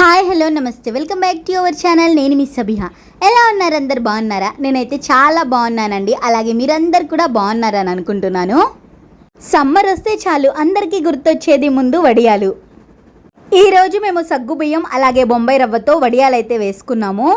Hi hello namaste. Welcome back to your channel. నేను miss Sabiha. ఎలా ఉన్నారు అందరు? బాగున్నారా? నేనైతే చాలా బాగున్నానండి. అలాగే మీరందరు కూడా బాగున్నారని అనుకుంటున్నాను. సమ్మర్ వస్తే చాలు. అందరికీ గుర్తొచ్చేది ముందు వడియాలు. ఈరోజు మేము సగ్గు బియ్యం అలాగే బొంబాయి రవ్వతో వడియాలైతే వేసుకున్నాము.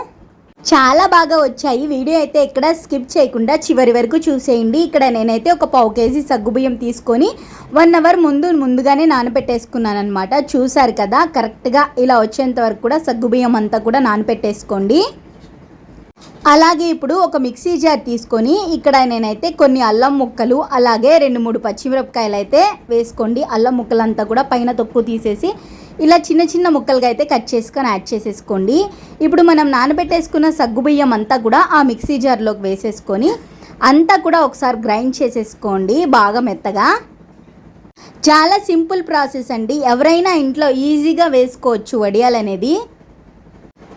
చాలా బాగా వచ్చాయి. వీడియో అయితే ఎక్కడ స్కిప్ చేయకుండా చివరి వరకు చూసేయండి. ఇక్కడ నేనైతే ఒక పావు కేజీ సగ్గుబియ్యం తీసుకొని వన్ అవర్ ముందు ముందుగానే నానబెట్టేసుకున్నాను అనమాట చూసారు కదా కరెక్ట్గా ఇలా వచ్చేంత వరకు కూడా సగ్గుబియ్యం అంతా కూడా నానబెట్టేసుకోండి. అలాగే ఇప్పుడు ఒక మిక్సీ జార్ తీసుకొని ఇక్కడ నేనైతే కొన్ని అల్లం ముక్కలు అలాగే రెండు మూడు పచ్చిమిరపకాయలు అయితే వేసుకోండి. అల్లం ముక్కలంతా కూడా పైన తొక్కు తీసేసి ఇలా చిన్న చిన్న ముక్కలుగా అయితే కట్ చేసుకొని యాడ్ చేసేసుకోండి. ఇప్పుడు మనం నానబెట్టేసుకున్న సగ్గుబియ్యం అంతా కూడా ఆ మిక్సీ జార్లోకి వేసేసుకొని అంతా కూడా ఒకసారి గ్రైండ్ చేసేసుకోండి బాగా మెత్తగా. చాలా సింపుల్ ప్రాసెస్ అండి. ఎవరైనా ఇంట్లో ఈజీగా వేసుకోవచ్చు వడియాలనేది.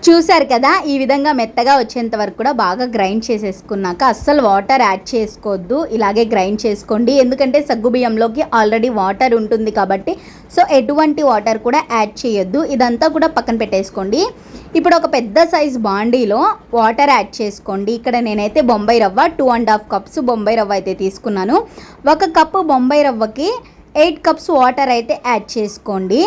చూసారు కదా ఈ విధంగా మెత్తగా వచ్చేంత వరకు కూడా బాగా గ్రైండ్ చేసేసుకున్నాక అస్సలు వాటర్ యాడ్ చేసుకోవద్దు ఇలాగే గ్రైండ్ చేసుకోండి. ఎందుకంటే సగ్గు బియ్యంలోకి ఆల్రెడీ వాటర్ ఉంటుంది కాబట్టి సో ఎటువంటి వాటర్ కూడా యాడ్ చేయొద్దు. ఇదంతా కూడా పక్కన పెట్టేసుకోండి. ఇప్పుడు ఒక పెద్ద సైజ్ బాండీలో వాటర్ యాడ్ చేసుకోండి. ఇక్కడ నేనైతే Bombay rava two and half cups Bombay rava అయితే తీసుకున్నాను. ఒక కప్పు బొంబాయి రవ్వకి ఎయిట్ కప్స్ వాటర్ అయితే యాడ్ చేసుకోండి.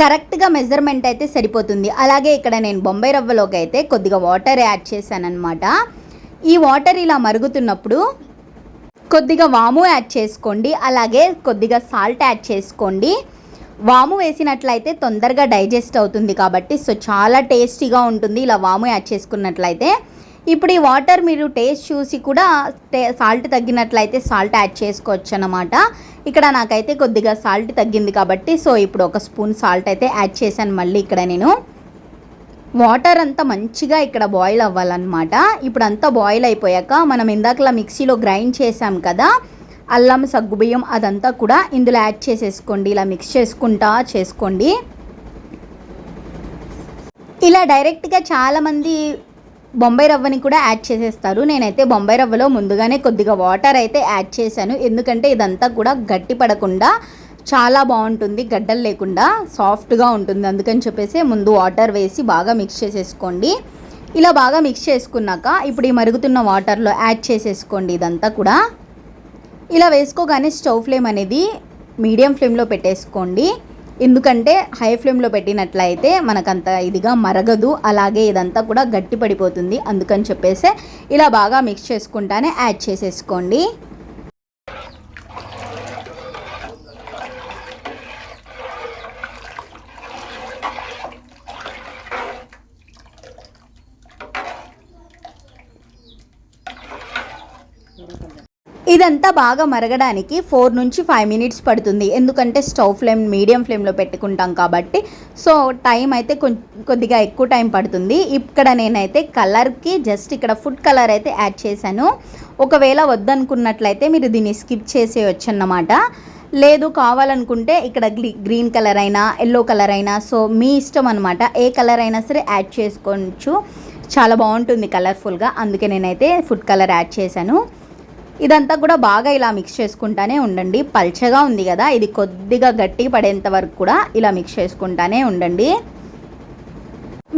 కరెక్ట్గా మెజర్మెంట్ అయితే సరిపోతుంది. అలాగే ఇక్కడ నేను బొంబాయి రవ్వలోకి అయితే కొద్దిగా వాటర్ యాడ్ చేశానమాట ఈ వాటర్ ఇలా మరుగుతున్నప్పుడు కొద్దిగా వాము యాడ్ చేసుకోండి. అలాగే కొద్దిగా సాల్ట్ యాడ్ చేసుకోండి. వాము వేసినట్లయితే తొందరగా డైజెస్ట్ అవుతుంది కాబట్టి సో చాలా టేస్టీగా ఉంటుంది ఇలా వాము యాడ్ చేసుకున్నట్లయితే. ఇప్పుడు ఈ వాటర్ మీరు టేస్ట్ చూసి కూడా సాల్ట్ తగ్గినట్లయితే సాల్ట్ యాడ్ చేసుకోవచ్చు అనమాట ఇక్కడ నాకైతే కొద్దిగా సాల్ట్ తగ్గింది కాబట్టి సో ఇప్పుడు ఒక స్పూన్ సాల్ట్ అయితే యాడ్ చేశాను మళ్ళీ ఇక్కడ నేను. వాటర్ అంతా మంచిగా ఇక్కడ బాయిల్ అవ్వాలన్నమాట. ఇప్పుడు అంతా బాయిల్ అయిపోయాక మనం ఇందాకలా మిక్సీలో గ్రైండ్ చేసాం కదా అల్లం సగ్గుబియ్యం అదంతా కూడా ఇందులో యాడ్ చేసేసుకోండి. ఇలా మిక్స్ చేసుకుంటా చేసుకోండి. ఇలా డైరెక్ట్గా చాలామంది బొంబాయి రవ్వని కూడా యాడ్ చేసేస్తారు. నేనైతే బొంబాయి రవ్వలో ముందుగానే కొద్దిగా వాటర్ అయితే యాడ్ చేశాను. ఎందుకంటే ఇదంతా కూడా గట్టి పడకుండా చాలా బాగుంటుంది గడ్డలు లేకుండా సాఫ్ట్గా ఉంటుంది. అందుకని చెప్పేసి ముందు వాటర్ వేసి బాగా మిక్స్ చేసేసుకోండి. ఇలా బాగా మిక్స్ చేసుకున్నాక ఇప్పుడు ఈ మరుగుతున్న వాటర్లో యాడ్ చేసేసుకోండి ఇదంతా కూడా. ఇలా వేసుకోగానే స్టవ్ ఫ్లేమ్ అనేది మీడియం ఫ్లేమ్లో పెట్టేసుకోండి. ఎందుకంటే హై ఫ్లేమ్లో పెట్టినట్లయితే మనకంత ఇదిగా మరగదు అలాగే ఇదంతా కూడా గట్టి పడిపోతుంది. అందుకని చెప్పేసి ఇలా బాగా మిక్స్ చేసుకుంటానే యాడ్ చేసేసుకోండి. ఇదంతా బాగా మరగడానికి ఫోర్ నుంచి ఫైవ్ మినిట్స్ పడుతుంది. ఎందుకంటే స్టవ్ ఫ్లేమ్ మీడియం ఫ్లేమ్లో పెట్టుకుంటాం కాబట్టి. సో టైం అయితే కొద్దిగా ఎక్కువ టైం పడుతుంది. ఇక్కడ నేనైతే కలర్కి జస్ట్ ఇక్కడ ఫుడ్ కలర్ అయితే యాడ్ చేశాను. ఒకవేళ వద్దనుకున్నట్లయితే మీరు దీన్ని స్కిప్ చేసేయచ్చు అన్నమాట లేదు కావాలనుకుంటే ఇక్కడ గ్రీన్ కలర్ అయినా ఎల్లో కలర్ అయినా సో మీ ఇష్టం అనమాట ఏ కలర్ అయినా సరే యాడ్ చేసుకోవచ్చు. చాలా బాగుంటుంది కలర్ఫుల్గా అందుకే నేనైతే ఫుడ్ కలర్ యాడ్ చేశాను. ఇదంతా కూడా బాగా ఇలా మిక్స్ చేసుకుంటానే ఉండండి. పల్చగా ఉంది కదా ఇది కొద్దిగా గట్టి పడేంత వరకు కూడా ఇలా మిక్స్ చేసుకుంటానే ఉండండి.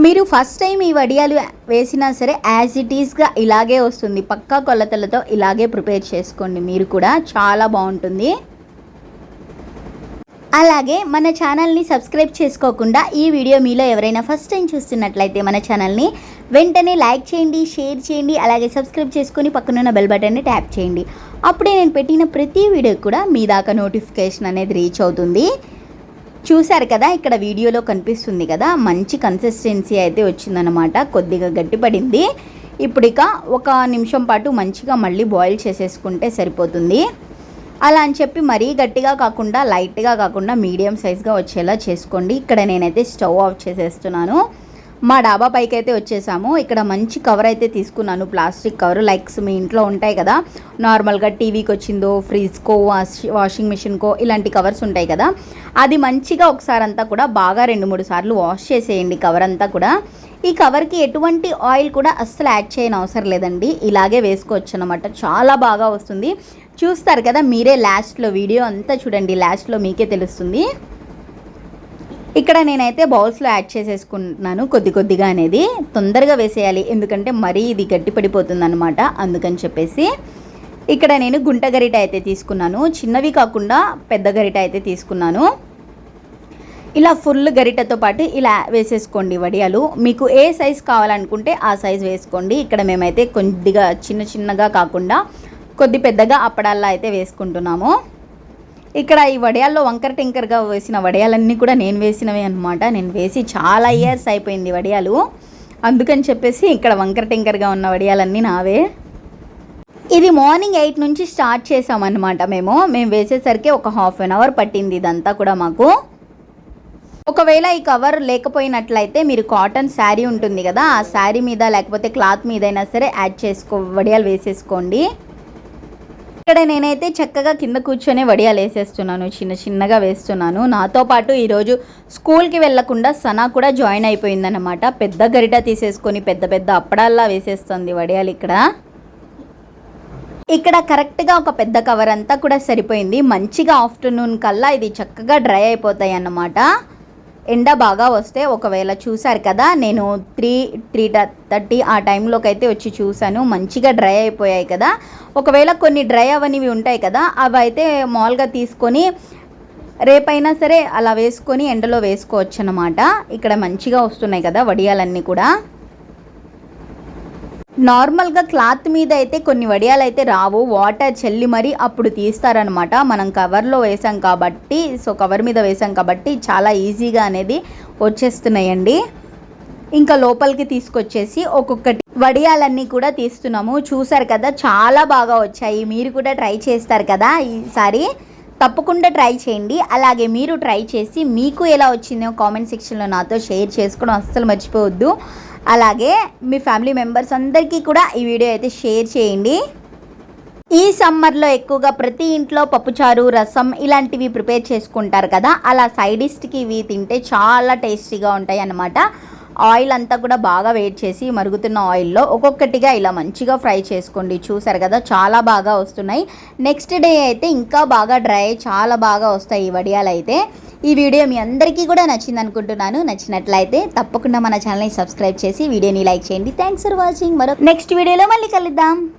మీరు ఫస్ట్ టైం ఈ వడియాలు వేసినా సరే యాజ్ ఇట్ ఈస్గా ఇలాగే వస్తుంది. పక్కా కొలతలతో ఇలాగే ప్రిపేర్ చేసుకోండి. మీరు కూడా చాలా బాగుంటుంది. అలాగే మన ఛానల్ని సబ్స్క్రైబ్ చేసుకోకుండా ఈ వీడియో మీలో ఎవరైనా ఫస్ట్ టైం చూస్తున్నట్లయితే మన ఛానల్ని వెంటనే లైక్ చేయండి షేర్ చేయండి అలాగే సబ్స్క్రైబ్ చేసుకొని పక్కనున్న బెల్ బటన్ని ట్యాప్ చేయండి. అప్పుడే నేను పెట్టిన ప్రతి వీడియో కూడా మీ దాకా నోటిఫికేషన్ అనేది రీచ్ అవుతుంది. చూశారు కదా ఇక్కడ వీడియోలో కనిపిస్తుంది కదా మంచి కన్సిస్టెన్సీ అయితే వచ్చిందనమాట కొద్దిగా గట్టిపడింది. ఇప్పుడు ఇక ఒక నిమిషం పాటు మంచిగా మళ్ళీ బాయిల్ చేసేసుకుంటే సరిపోతుంది. అలా అని చెప్పి మరీ గట్టిగా కాకుండా లైట్గా కాకుండా మీడియం సైజ్గా వచ్చేలా చేసుకోండి. ఇక్కడ నేనైతే స్టవ్ ఆఫ్ చేసేస్తున్నాను. మా డాబా పైకి అయితే వచ్చేసాము. ఇక్కడ మంచి కవర్ అయితే తీసుకున్నాను. ప్లాస్టిక్ కవర్ లైక్స్ మీ ఇంట్లో ఉంటాయి కదా. నార్మల్గా టీవీకి వచ్చిందో ఫ్రిడ్జ్కో వాష్ వాషింగ్ మిషన్కో ఇలాంటి కవర్స్ ఉంటాయి కదా. అది మంచిగా ఒకసారి అంతా కూడా బాగా రెండు మూడు సార్లు వాష్ చేసేయండి కవర్ అంతా కూడా. ఈ కవర్కి ఎటువంటి ఆయిల్ కూడా అస్సలు యాడ్ చేయని అవసరం లేదండి. ఇలాగే వేసుకోవచ్చు అనమాట చాలా బాగా వస్తుంది. చూస్తారు కదా మీరే లాస్ట్లో వీడియో అంతా చూడండి. లాస్ట్లో మీకే తెలుస్తుంది. ఇక్కడ నేనైతే బౌల్స్లో యాడ్ చేసేసుకుంటున్నాను కొద్ది కొద్దిగా అనేది. తొందరగా వేసేయాలి. ఎందుకంటే మరీ ఇది గట్టి పడిపోతుంది అనమాట అందుకని చెప్పేసి ఇక్కడ నేను గుంట గరిట అయితే తీసుకున్నాను. చిన్నవి కాకుండా పెద్ద గరిట అయితే తీసుకున్నాను. ఇలా ఫుల్ గరిటతో పాటు ఇలా వేసేసుకోండి వడియాలు. మీకు ఏ సైజ్ కావాలనుకుంటే ఆ సైజ్ వేసుకోండి. ఇక్కడ మేమైతే కొద్దిగా చిన్న చిన్నగా కాకుండా కొద్ది పెద్దగా అప్పడాల్లా అయితే వేసుకుంటున్నాము. ఇక్కడ ఈ వడియాల్లో వంకర టింకర్గా వేసిన వడియాలన్నీ కూడా నేను వేసినవి అనమాట నేను వేసి చాలా ఇయర్స్ అయిపోయింది వడియాలు. అందుకని చెప్పేసి ఇక్కడ వంకర టింకర్గా ఉన్న వడియాలన్నీ నావే. ఇది మార్నింగ్ ఎయిట్ నుంచి స్టార్ట్ చేసామన్నమాట మేము. మేము వేసేసరికి ఒక హాఫ్ అన్ అవర్ పట్టింది ఇదంతా కూడా మాకు. ఒకవేళ ఈ కవర్ లేకపోయినట్లయితే మీరు కాటన్ శారీ ఉంటుంది కదా ఆ శారీ మీద లేకపోతే క్లాత్ మీద అయినా సరే యాడ్ చేసుకో వడియాలు వేసేసుకోండి. ఇక్కడ నేనైతే చక్కగా కింద కూర్చొని వడియాలు వేసేస్తున్నాను చిన్న చిన్నగా వేస్తున్నాను. నాతో పాటు ఈరోజు స్కూల్కి వెళ్ళకుండా సనా కూడా జాయిన్ అయిపోయిందన్నమాట. పెద్ద గరిట తీసేసుకొని పెద్ద పెద్ద అప్పడాల్లా వేసేస్తుంది వడియాలు ఇక్కడ. ఇక్కడ కరెక్ట్గా ఒక పెద్ద కవర్ అంతా కూడా సరిపోయింది. మంచిగా ఆఫ్టర్నూన్ కల్లా ఇది చక్కగా డ్రై అయిపోతాయి అన్నమాట. ఎండ బాగా వస్తే ఒకవేళ చూసారు కదా నేను త్రీ త్రీ థర్టీ ఆ టైంలోకి అయితే వచ్చి చూశాను. మంచిగా డ్రై అయిపోయాయి కదా. ఒకవేళ కొన్ని డ్రై అవనివి ఉంటాయి కదా అవి అయితే మామూలుగా తీసుకొని రేపైనా సరే అలా వేసుకొని ఎండలో వేసుకోవచ్చు అన్నమాట ఇక్కడ మంచిగా వస్తున్నాయి కదా వడియాలన్నీ కూడా. నార్మల్గా క్లాత్ మీద అయితే కొన్ని వడియాలు అయితే రావు. వాటర్ చల్లి మరి అప్పుడు తీస్తారనమాట. మనం కవర్లో వేసాం కాబట్టి సో కవర్ మీద వేసాం కాబట్టి చాలా ఈజీగా అనేది వచ్చేస్తున్నాయండి. ఇంకా లోపలికి తీసుకొచ్చేసి ఒక్కొక్కటి వడియాలన్నీ కూడా తీస్తున్నాము. చూసారు కదా చాలా బాగా వచ్చాయి. మీరు కూడా ట్రై చేస్తారు కదా ఈసారి. తప్పకుండా ట్రై చేయండి. అలాగే మీరు ట్రై చేసి మీకు ఎలా వచ్చిందో కామెంట్ సెక్షన్లో నాతో షేర్ చేసుకోవడం అస్సలు మర్చిపోవద్దు. అలాగే మీ ఫ్యామిలీ మెంబర్స్ అందరికీ కూడా ఈ వీడియో అయితే షేర్ చేయండి. ఈ సమ్మర్లో ఎక్కువగా ప్రతి ఇంట్లో పప్పుచారు రసం ఇలాంటివి ప్రిపేర్ చేసుకుంటారు కదా. అలా సైడిస్ట్కి ఇవి తింటే చాలా టేస్టీగా ఉంటాయి అన్నమాట ఆయిల్ అంతా కూడా బాగా వేడి చేసి మరుగుతున్న ఆయిల్లో ఒక్కొక్కటిగా ఇలా మంచిగా ఫ్రై చేసుకోండి. చూసారు కదా చాలా బాగా వస్తున్నాయి. నెక్స్ట్ డే అయితే ఇంకా బాగా డ్రై చాలా బాగా వస్తాయి ఈ వడియాలు అయితే. ఈ వీడియో మీ అందరికీ కూడా నచ్చింది అనుకుంటున్నాను. నచ్చినట్లయితే తప్పకుండా మన ఛానల్ని సబ్స్క్రైబ్ చేసి వీడియోని లైక్ చేయండి. థ్యాంక్స్ ఫర్ వాచింగ్ మరో నెక్స్ట్ వీడియోలో మళ్ళీ కలుద్దాం.